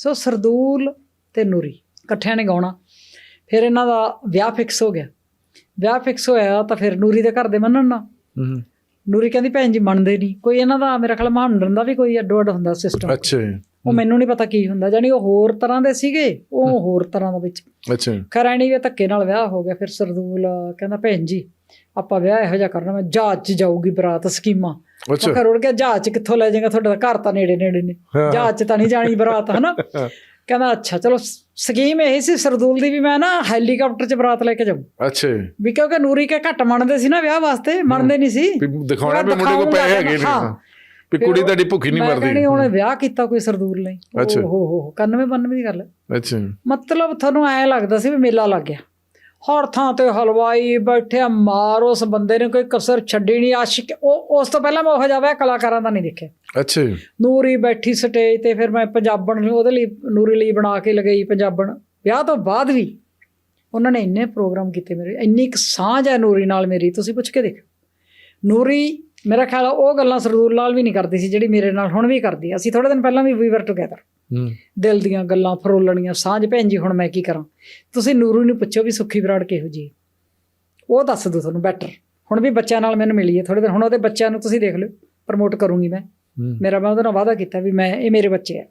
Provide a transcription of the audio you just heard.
ਸੋ ਸਰਦੂਲ ਤੇ ਨੂਰੀ ਇਕੱਠਿਆਂ ਨੇ ਗਾਉਣਾ। ਫਿਰ ਇਹਨਾਂ ਦਾ ਵਿਆਹ ਫਿਕਸ ਹੋ ਗਿਆ। ਵਿਆਹ ਫਿਕਸ ਹੋਇਆ ਤਾਂ ਫਿਰ ਨੂਰੀ ਦੇ ਘਰ ਦੇ ਮੰਨਣ ਨਾ। ਨੂਰੀ ਕਹਿੰਦੀ ਭੈਣ ਜੀ ਮੰਨਦੇ ਨਹੀਂ। ਕੋਈ ਇਹਨਾਂ ਦਾ ਮੇਰਾ ਖਿਆਲ ਮਹਾਂਡਣ ਦਾ ਵੀ ਕੋਈ ਅੱਡੋ ਅੱਡ ਹੁੰਦਾ ਸਿਸਟਮ ਅੱਛਾ ਉਹ ਮੈਨੂੰ ਨਹੀਂ ਪਤਾ ਕੀ ਹੁੰਦਾ। ਜਾਨੀ ਉਹ ਹੋਰ ਤਰ੍ਹਾਂ ਦੇ ਸੀਗੇ ਉਹ ਹੋਰ ਤਰ੍ਹਾਂ ਦਾ ਵਿੱਚ। ਅੱਛਾ ਖਰੈਣੀ ਵੀ ਧੱਕੇ ਨਾਲ ਵਿਆਹ ਹੋ ਗਿਆ। ਫਿਰ ਸਰਦੂਲ ਕਹਿੰਦਾ ਭੈਣ ਜੀ ਆਪਾਂ ਵਿਆਹ ਇਹੋ ਜਿਹਾ ਕਰਨਾ ਮੈਂ ਜਹਾਜ਼ 'ਚ ਜਾਊਗੀ ਬਰਾਤ ਸਕੀਮਾਂ। ਮੈਂ ਅੱਛਾ। ਘਰ ਉੜ ਕੇ ਜਹਾਜ਼ 'ਚ ਕਿੱਥੋਂ ਲੈ ਜਾਏਗਾ? ਤੁਹਾਡਾ ਘਰ ਤਾਂ ਨੇੜੇ ਨੇੜੇ ਨੇ। ਜਹਾਜ਼ 'ਚ ਤਾਂ ਨਹੀਂ ਜਾਣੀ ਬਰਾਤ ਹਨਾ? ਕਹਿੰਦਾ ਅੱਛਾ ਚਲੋ ਸਕੀਮ ਇਹ ਸੀ ਸਰਦੂਲ ਦੀ ਵੀ ਮੈਂ ਨਾ ਹੈਲੀਕਾਪਟਰ 'ਚ ਬਰਾਤ ਲੈ ਕੇ ਜਾਊਂ। ਅੱਛਾ। ਵੀ ਕਿਉਂਕਿ ਨੂਰੀ ਕੇ ਘੱਟ ਮੰਨਦੇ ਸੀ ਨਾ ਵਿਆਹ ਵਾਸਤੇ ਮੰਨਦੇ ਨਹੀਂ ਸੀ। ਦਿਖਾਉਣਾ ਵੀ ਮੁੰਡੇ ਕੋਲ ਪੈਸੇ ਹੈਗੇ ਨੇ। ਵੀ ਕੁੜੀ ਤੁਹਾਡੀ ਭੁੱਖੀ ਨਹੀਂ ਮੈਂ ਮਰਦੀ। ਕਹਿੰਦੀ ਉਹਨੇ ਵਿਆਹ ਕੀਤਾ ਕੋਈ ਸਰਦੂਲ ਨਹੀਂ ਅੱਛਾ। ਓ ਹੋ ਹੋ 91 92 ਦੀ ਗੱਲ। ਅੱਛਾ। ਮਤਲਬ ਤੁਹਾਨੂੰ ਐ ਲੱਗਦਾ ਸੀ ਵੀ ਮੇਲਾ ਲੱਗ ਗਿਆ। ਹਰ ਥਾਂ ਤੇ ਹਲਵਾਈ ਬੈਠਿਆ ਮਾਰ ਉਸ ਬੰਦੇ ਨੇ ਕੋਈ ਕਸਰ ਛੱਡੀ ਨਹੀਂ ਆਸ਼ਿਕ ਉਹ ਉਸ ਤੋਂ ਪਹਿਲਾਂ ਮੈਂ ਉਹ ਜਾਵੇ ਕਲਾਕਾਰਾਂ ਦਾ ਨਹੀਂ ਦੇਖਿਆ। ਅੱਛਾ ਜੀ, ਨੂਰੀ ਬੈਠੀ ਸਟੇਜ ਤੇ ਫਿਰ ਮੈਂ ਪੰਜਾਬਣ ਨੂੰ ਉਹਦੇ ਲਈ ਨੂਰੀ ਲਈ ਬਣਾ ਕੇ ਲਗਾਈ ਪੰਜਾਬਣ। ਵਿਆਹ ਤੋਂ ਬਾਅਦ ਵੀ ਉਹਨਾਂ ਨੇ ਇੰਨੇ ਪ੍ਰੋਗਰਾਮ ਕੀਤੇ ਮੇਰੇ ਇੰਨੀ ਇੱਕ ਸਾਂਝ ਹੈ ਨੂਰੀ ਨਾਲ ਮੇਰੀ ਤੁਸੀਂ ਪੁੱਛ ਕੇ ਦੇਖੋ ਨੂਰੀ ਮੇਰਾ ਖਿਆਲ ਉਹ ਗੱਲਾਂ ਸਰਦੂਲ ਨਾਲ ਵੀ ਨਹੀਂ ਕਰਦੀ ਸੀ ਜਿਹੜੀ ਮੇਰੇ ਨਾਲ ਹੁਣ ਵੀ ਕਰਦੀ। ਅਸੀਂ ਥੋੜੇ ਦਿਨ ਪਹਿਲਾਂ ਵੀ ਵੀ ਵਰ ਟੁਗੇਦਰ ਦਿਲ ਦੀਆਂ ਗੱਲਾਂ ਫਰੋਲਣੀਆਂ ਸਾਂਝ ਭੈਣ ਜੀ ਹੁਣ ਮੈਂ ਕੀ ਕਰਾਂ? ਤੁਸੀਂ ਨੂਰੂ ਨੂੰ ਪੁੱਛੋ ਵੀ ਸੁੱਖੀ ਬਰਾੜ ਕਿਹੋ ਜੀ। ਉਹ ਦੱਸ ਦੂ ਤੁਹਾਨੂੰ ਬੈਟਰ ਹੁਣ ਵੀ ਬੱਚਿਆਂ ਨਾਲ ਮੈਨੂੰ ਮਿਲੀ ਹੈ ਥੋੜੇ ਦਿਨ। ਹੁਣ ਉਹਦੇ ਬੱਚਿਆਂ ਨੂੰ ਤੁਸੀਂ ਦੇਖ ਲਿਓ। ਪ੍ਰਮੋਟ ਕਰੂੰਗੀ ਮੈਂ। ਮੇਰਾ ਮੈਂ ਉਹਦੇ ਨਾਲ ਵਾਅਦਾ ਕੀਤਾ ਵੀ ਮੈਂ ਇਹ ਮੇਰੇ ਬੱਚੇ ਆ।